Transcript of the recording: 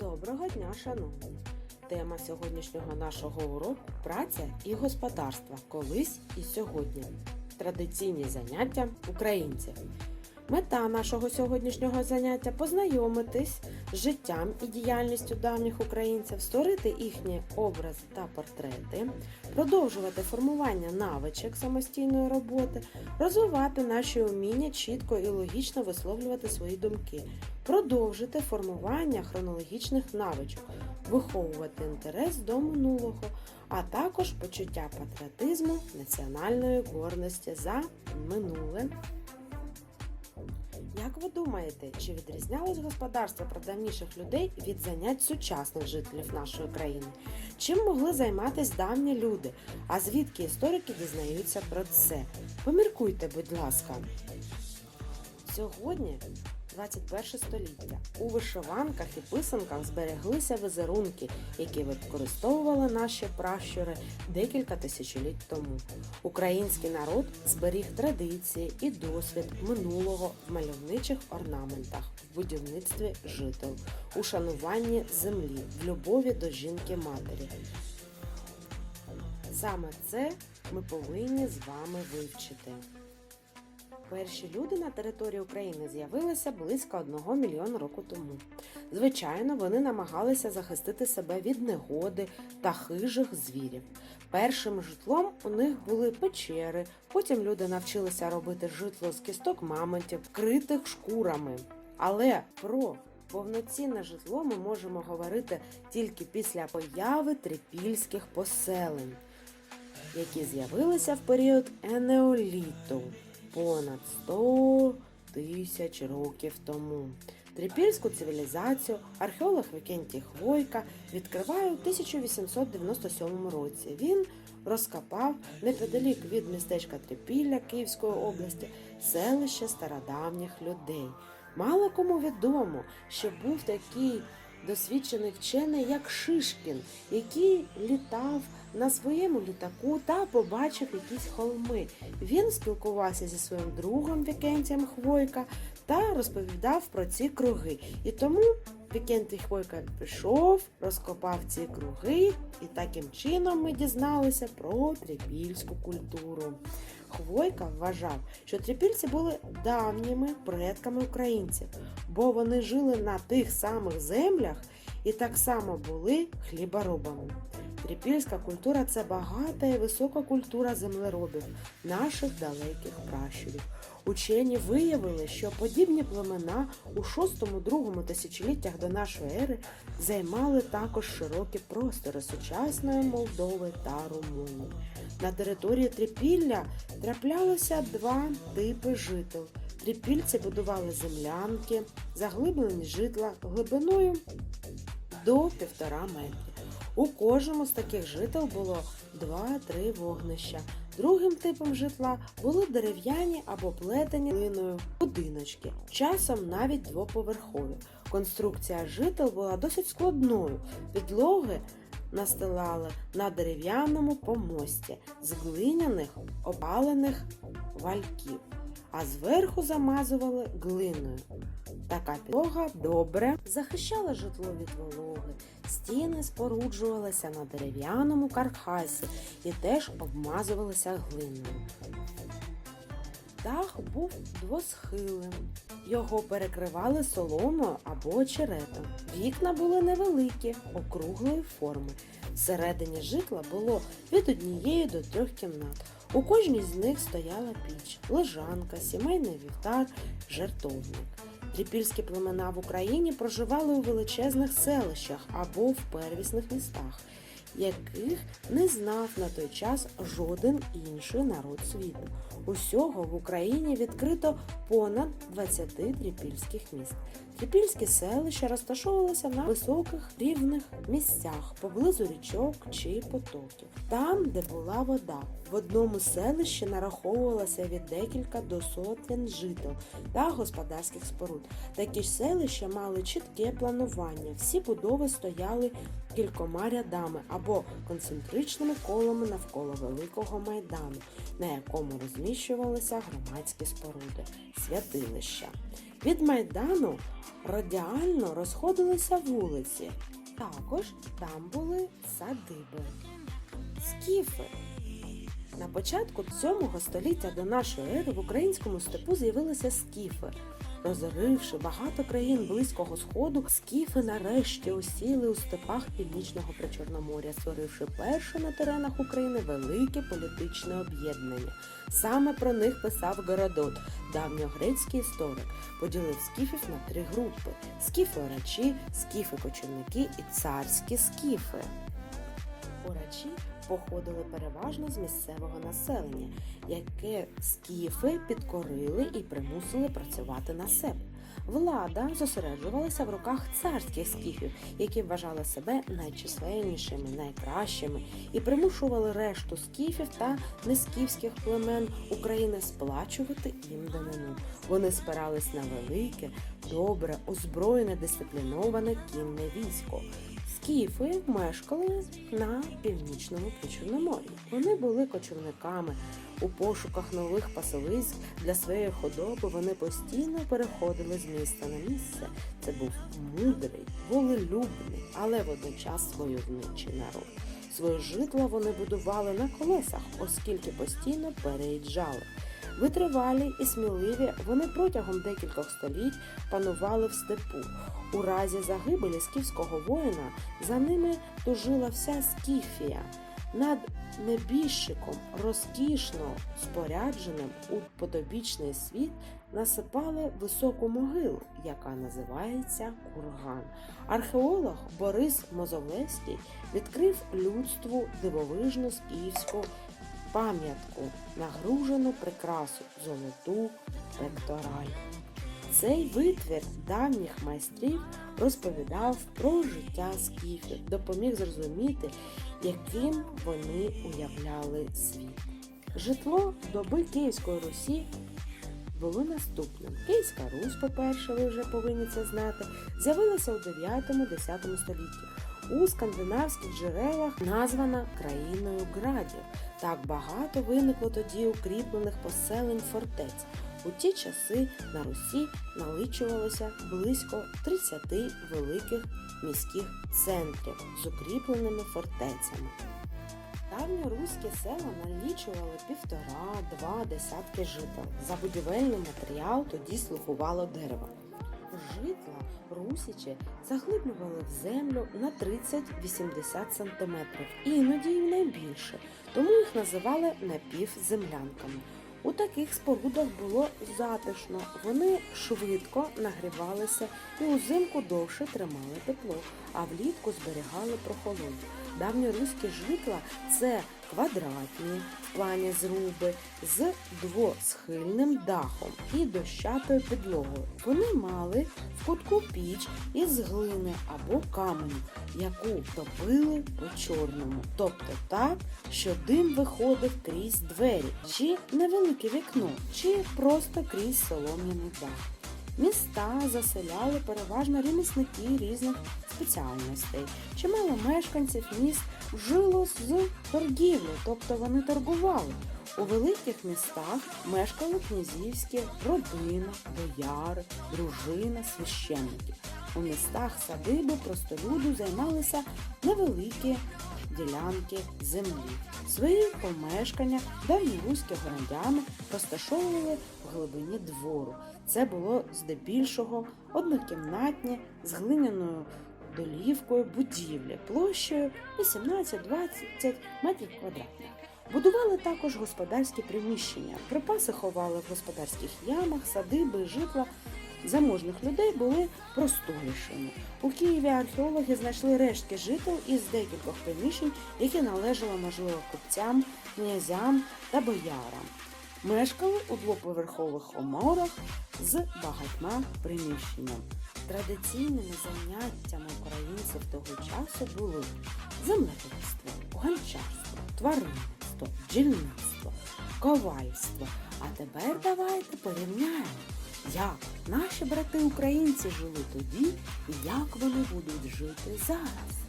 Доброго дня, шановні! Тема сьогоднішнього нашого уроку праця і господарство колись і сьогодні. Традиційні заняття українців. Мета нашого сьогоднішнього заняття познайомитись життям і діяльністю давніх українців, створити їхні образи та портрети, продовжувати формування навичок самостійної роботи, розвивати наші уміння чітко і логічно висловлювати свої думки, продовжити формування хронологічних навичок, виховувати інтерес до минулого, а також почуття патріотизму, національної гордості за минуле. Як ви думаєте, чи відрізнялось господарство продавніших людей від занять сучасних жителів нашої країни? Чим могли займатися давні люди? А звідки історики дізнаються про це? Поміркуйте, будь ласка. Сьогодні 21 століття. У вишиванках і писанках збереглися візерунки, які використовували наші пращури декілька тисячоліть тому. Український народ зберіг традиції і досвід минулого в мальовничих орнаментах, в будівництві жител, у шануванні землі, в любові до жінки матері. Саме це ми повинні з вами вивчити. Перші люди на території України з'явилися близько одного мільйона року тому. Звичайно, вони намагалися захистити себе від негоди та хижих звірів. Першим житлом у них були печери, потім люди навчилися робити житло з кісток мамонтів, вкритих шкурами. Але про повноцінне житло ми можемо говорити тільки після появи трипільських поселень, які з'явилися в період енеоліту понад 100 тисяч років тому. Трипільську цивілізацію археолог Вікентій Хвойка відкриває у 1897 році. Він розкопав неподалік від містечка Трипілля Київської області селище стародавніх людей. Мало кому відомо, що був такий досвідчений вчений, як Шишкін, який літав на своєму літаку та побачив якісь холми. Він спілкувався зі своїм другом Вікентієм Хвойка та розповідав про ці круги. І тому Вікентій Хвойка пішов, розкопав ці круги, і таким чином ми дізналися про трипільську культуру. Хвойка вважав, що трипільці були давніми предками українців, бо вони жили на тих самих землях і так само були хліборобами. Трипільська культура це багата і висока культура землеробів, наших далеких пращурів. Учені виявили, що подібні племена у 6-2 тисячоліттях до нашої ери займали також широкі простори сучасної Молдови та Румунії. На території Трипілля траплялося два типи жител. Трипільці будували землянки, заглиблені житла глибиною до півтора метрів. У кожному з таких жител було 2-3 вогнища. Другим типом житла були дерев'яні або плетені глиною будиночки, часом навіть двоповерхові. Конструкція жител була досить складною. Підлоги настилали на дерев'яному помості з глиняних опалених вальків, а зверху замазували глиною. Така підлога добре захищала житло від вологи. Стіни споруджувалися на дерев'яному каркасі і теж обмазувалися глиною. Дах був двосхилим. Його перекривали соломою або очеретом. Вікна були невеликі, округлої форми. Всередині житла було від однієї до трьох кімнат. У кожній з них стояла піч, лежанка, сімейний вівтар, жертовник. Трипільські племена в Україні проживали у величезних селищах або в первісних містах, яких не знав на той час жоден інший народ світу. Усього в Україні відкрито понад 20 трипільських міст. Трипільські селища розташовувалися на високих рівних місцях поблизу річок чи потоків, там, де була вода. В одному селищі нараховувалося від декілька до сотень жител та господарських споруд. Такі ж селища мали чітке планування. Всі будови стояли кількома рядами або концентричними колами навколо великого майдану, на якому розміщувалися громадські споруди, святилища. Від майдану радіально розходилися вулиці. Також там були садиби. Скіфи. На початку 7 століття до нашої ери в українському степу з'явилися скіфи. Розоривши багато країн Близького Сходу, скіфи нарешті осіли у степах північного Причорномор'я, створивши перше на теренах України велике політичне об'єднання. Саме про них писав Геродот, давньогрецький історик, поділив скіфів на три групи: скіфи-орачі, скіфи-кочівники і царські скіфи. Орачі походили переважно з місцевого населення, яке скіфи підкорили і примусили працювати на себе. Влада зосереджувалася в руках царських скіфів, які вважали себе найчисленнішими, найкращими, і примушували решту скіфів та нескіфських племен України сплачувати їм данину. Вони спирались на велике, добре, озброєне, дисципліноване кінне військо. Скіфи мешкали на північному Причорномор'ї. Вони були кочівниками. У пошуках нових пасовиськ для своєї худоби вони постійно переходили з міста на місце. Це був мудрий, волелюбний, але водночас войовничий народ. Своє житло вони будували на колесах, оскільки постійно переїжджали. Витривалі і сміливі, вони протягом декількох століть панували в степу. У разі загибелі скіфського воїна за ними тужила вся Скіфія. Над небіжчиком, розкішно спорядженим у подобічний світ, насипали високу могилу, яка називається курган. Археолог Борис Мозолевський відкрив людству дивовижну скіфську пам'ятку, нагружену прикрасу золоту пектораль. Цей витвір давніх майстрів розповідав про життя скіфів, допоміг зрозуміти, яким вони уявляли світ. Житло доби Київської Русі було наступним. Київська Русь, по-перше, ви вже повинні це знати, з'явилася у 9-10 столітті. У скандинавських джерелах названа країною градів. Так багато виникло тоді укріплених поселень фортець. У ті часи на Русі наличувалося близько 30 великих міських центрів з укріпленими фортецями. Давньоруські села налічували півтора-два десятки жител. За будівельний матеріал тоді слугувало дерево. Житла русічі заглиблювали в землю на 30-80 см, іноді й найбільше, тому їх називали напівземлянками. У таких спорудах було затишно, вони швидко нагрівалися і узимку довше тримали тепло, а влітку зберігали прохолоду. Давньоруські житла це квадратні в плані зруби з двосхильним дахом і дощатою підлогою. Вони мали в кутку піч із глини або каменю, яку топили по-чорному, тобто так, що дим виходив крізь двері, чи невелике вікно, чи просто крізь солом'яний дах. Міста заселяли переважно ремісники різних спеціальностей. Чимало мешканців міст жило з торгівлі, тобто вони торгували. У великих містах мешкали князівські родина, бояри, дружина, священники. У містах садиби простолюду займалися невеликі ділянки землі. Свої помешкання давньоруські громадяни розташовували в глибині двору. Це було здебільшого однокімнатні з глиняною долівкою будівлі площею 18-20 метрів квадратних. Будували також господарські приміщення. Припаси ховали в господарських ямах, садиби, житла заможних людей були просторішими. У Києві археологи знайшли рештки жител із декількох приміщень, які належали, можливо, купцям, князям та боярам. Мешкали у двоповерхових оморах з багатьма приміщеннями. Традиційними заняттями українців того часу були землеробство, гончарство, тваринництво, бджільництво, ковальство. А тепер давайте порівняємо, як наші брати українці жили тоді і як вони будуть жити зараз.